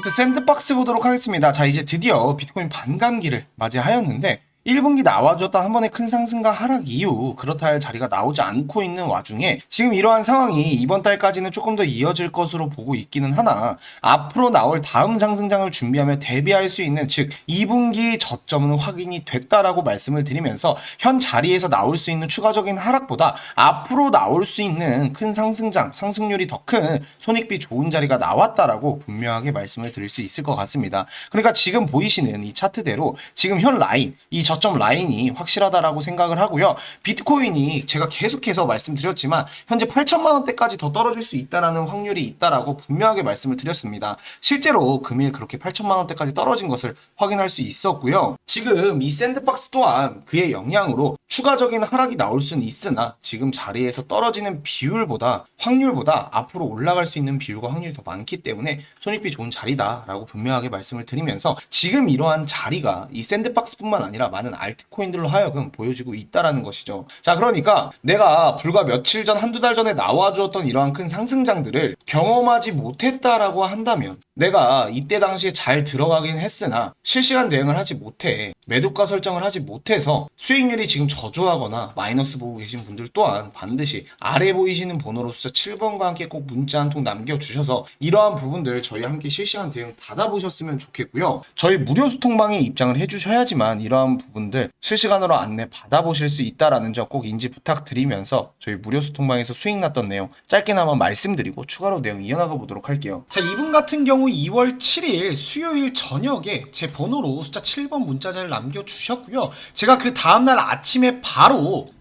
비트 샌드박스 보도록 하겠습니다. 자, 이제 드디어 비트코인 반감기를 맞이하였는데 1분기 나와줬던 한 번의 큰 상승과 하락 이후 그렇다 할 자리가 나오지 않고 있는 와중에 지금 이러한 상황이 이번 달까지는 조금 더 이어질 것으로 보고 있기는 하나 앞으로 나올 다음 상승장을 준비하며 대비할 수 있는 즉 2분기 저점은 확인이 됐다라고 말씀을 드리면서 현 자리에서 나올 수 있는 추가적인 하락보다 앞으로 나올 수 있는 큰 상승장 상승률이 더 큰 손익비 좋은 자리가 나왔다라고 분명하게 말씀을 드릴 수 있을 것 같습니다. 그러니까 지금 보이시는 이 차트대로 지금 현 라인 이 저점 라인이 확실하다라고 생각을 하고요. 비트코인이 제가 계속해서 말씀드렸지만 현재 8천만 원대까지 더 떨어질 수 있다라는 확률이 있다라고 분명하게 말씀을 드렸습니다. 실제로 금일 그렇게 8천만 원대까지 떨어진 것을 확인할 수 있었고요. 지금 이 샌드박스 또한 그의 영향으로 추가적인 하락이 나올 수는 있으나 지금 자리에서 떨어지는 비율보다 확률보다 앞으로 올라갈 수 있는 비율과 확률이 더 많기 때문에 손익비 좋은 자리다라고 분명하게 말씀을 드리면서 지금 이러한 자리가 이 샌드박스뿐만 아니라 많은 알트코인들로 하여금 보여지고 있다라는 것이죠. 자, 그러니까 내가 불과 며칠 전 한두 달 전에 나와 주었던 이러한 큰 상승장들을 경험하지 못했다라고 한다면 내가 이때 당시에 잘 들어가긴 했으나 실시간 대응을 하지 못해 매도가 설정을 하지 못해서 수익률이 지금 저조하거나 마이너스 보고 계신 분들 또한 반드시 아래 보이시는 번호로 숫자 7번과 함께 꼭 문자 한 통 남겨주셔서 이러한 부분들 저희 함께 실시간 대응 받아보셨으면 좋겠고요. 저희 무료 소통방에 입장을 해주셔야지만 이러한 부분 들 실시간으로 안내 받아보실 수 있다라는 점 꼭 인지 부탁드리면서 저희 무료 소통방에서 수익 났던 내용 짧게나마 말씀드리고 추가로 내용 이어나가 보도록 할게요. 자, 이분 같은 경우 2월 7일 수요일 저녁에 제 번호로 숫자 7번 문자자를 남겨주셨고요. 제가 그 다음날 아침에 바로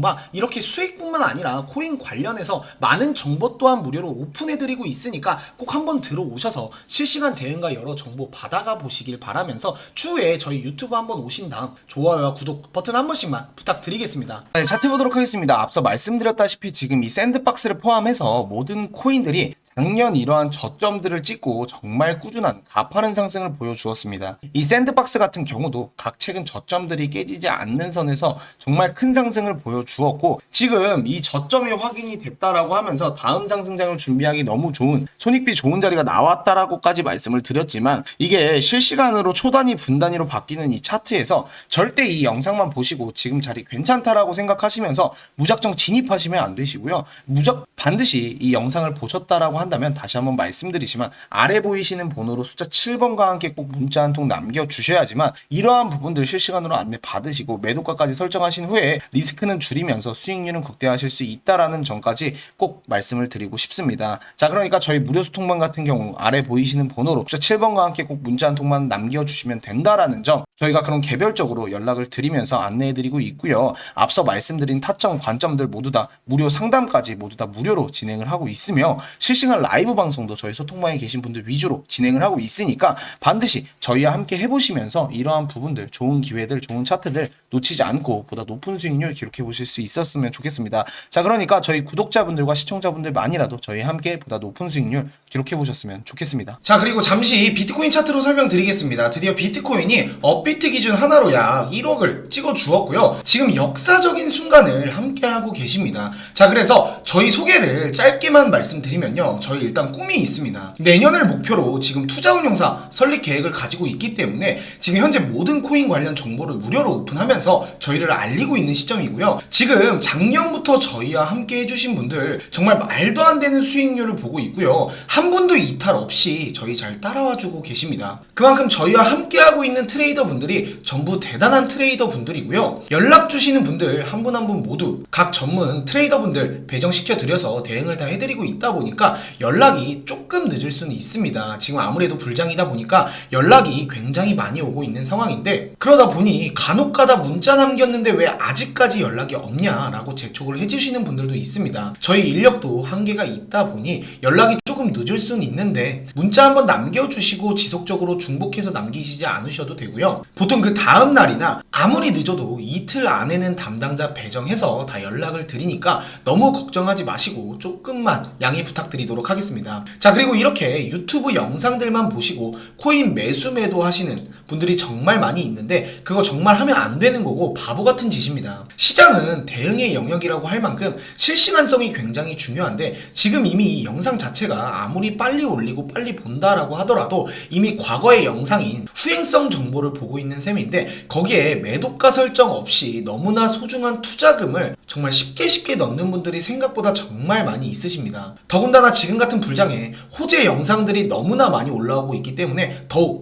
방 이렇게 수익뿐만 아니라 코인 관련해서 많은 정보 또한 무료로 오픈해드리고 있으니까 꼭 한번 들어오셔서 실시간 대응과 여러 정보 받아가 보시길 바라면서 추후에 저희 유튜브 한번 오신 다음 좋아요와 구독 버튼 한 번씩만 부탁드리겠습니다. 네, 차트 보도록 하겠습니다. 앞서 말씀드렸다시피 지금 이 샌드박스를 포함해서 모든 코인들이 작년 이러한 저점들을 찍고 정말 꾸준한 가파른 상승을 보여주었습니다. 이 샌드박스 같은 경우도 각 최근 저점들이 깨지지 않는 선에서 정말 큰 상승을 보여주었고 지금 이 저점이 확인이 됐다라고 하면서 다음 상승장을 준비하기 너무 좋은 손익비 좋은 자리가 나왔다라고까지 말씀을 드렸지만 이게 실시간으로 초단위 분단위로 바뀌는 이 차트에서 절대 이 영상만 보시고 지금 자리 괜찮다라고 생각하시면서 무작정 진입하시면 안 되시고요. 무작 반드시 이 영상을 보셨다라고 한다면 다시 한번 말씀드리지만 아래 보이시는 번호로 숫자 7번과 함께 꼭 문자 한 통 남겨 주셔야지만 이러한 부분들 실시간으로 안내 받으시고 매도가까지 설정하신 후에 리스크는 줄이면서 수익률은 극대화하실 수 있다라는 점까지 꼭 말씀을 드리고 싶습니다. 자 그러니까 저희 무료 소통방 같은 경우 아래 보이시는 번호로 숫자 7번과 함께 꼭 문자 한 통만 남겨 주시면 된다라는 점 저희가 그런 개별적으로 연락을 드리면서 안내해 드리고 있고요. 앞서 말씀드린 타점 관점들 모두 다 무료 상담까지 모두 다 무료로 진행을 하고 있으며 실시간 라이브 방송도 저희 소통방에 계신 분들 위주로 진행을 하고 있으니까 반드시 저희와 함께 해보시면서 이러한 부분들 좋은 기회들 좋은 차트들 놓치지 않고 보다 높은 수익률 기록해 보실 수 있었으면 좋겠습니다. 자 그러니까 저희 구독자분들과 시청자분들만이라도 저희 함께 보다 높은 수익률 기록해 보셨으면 좋겠습니다. 자 그리고 잠시 비트코인 차트로 설명드리겠습니다. 드디어 비트코인이 업비 트 기준 하나로 약 1억을 찍어 주었고요. 지금 역사적인 순간을 함께 하고 계십니다. 자 그래서 저희 소개를 짧게만 말씀드리면요. 저희 일단 꿈이 있습니다. 내년을 목표로 지금 투자운용사 설립 계획을 가지고 있기 때문에 지금 현재 모든 코인 관련 정보를 무료로 오픈하면서 저희를 알리고 있는 시점이고요. 지금 작년부터 저희와 함께 해주신 분들 정말 말도 안 되는 수익률을 보고 있고요. 한 분도 이탈 없이 저희 잘 따라와 주고 계십니다. 그만큼 저희와 함께하고 있는 트레이더 분들 이 전부 대단한 트레이더 분들이고요. 연락 주시는 분들 한분 한 분 모두 각 전문 트레이더 분들 배정시켜 드려서 대응을 다 해드리고 있다 보니까 연락이 조금 늦을 수는 있습니다. 지금 아무래도 불장이다 보니까 연락이 굉장히 많이 오고 있는 상황인데 그러다 보니 간혹가다 문자 남겼는데 왜 아직까지 연락이 없냐라고 재촉을 해주시는 분들도 있습니다. 저희 인력도 한계가 있다 보니 연락이 조금 늦을 수는 있는데 문자 한번 남겨주시고 지속적으로 중복해서 남기시지 않으셔도 되고요. 보통 그 다음 날이나 아무리 늦어도 이틀 안에는 담당자 배정해서 다 연락을 드리니까 너무 걱정하지 마시고 조금만 양해 부탁드리도록 하겠습니다. 자 그리고 이렇게 유튜브 영상들만 보시고 코인 매수 매도 하시는 분들이 정말 많이 있는데 그거 정말 하면 안 되는 거고 바보 같은 짓입니다. 시장은 대응의 영역이라고 할 만큼 실시간성이 굉장히 중요한데 지금 이미 이 영상 자체가 아무리 빨리 올리고 빨리 본다라고 하더라도 이미 과거의 영상인 후행성 정보를 보고 있는 셈인데 거기에 매도가 설정 없이 너무나 소중한 투자금을 정말 쉽게 쉽게 넣는 분들이 생각보다 정말 많이 있으십니다. 더군다나 지금 같은 불장에 호재 영상들이 너무나 많이 올라오고 있기 때문에 더욱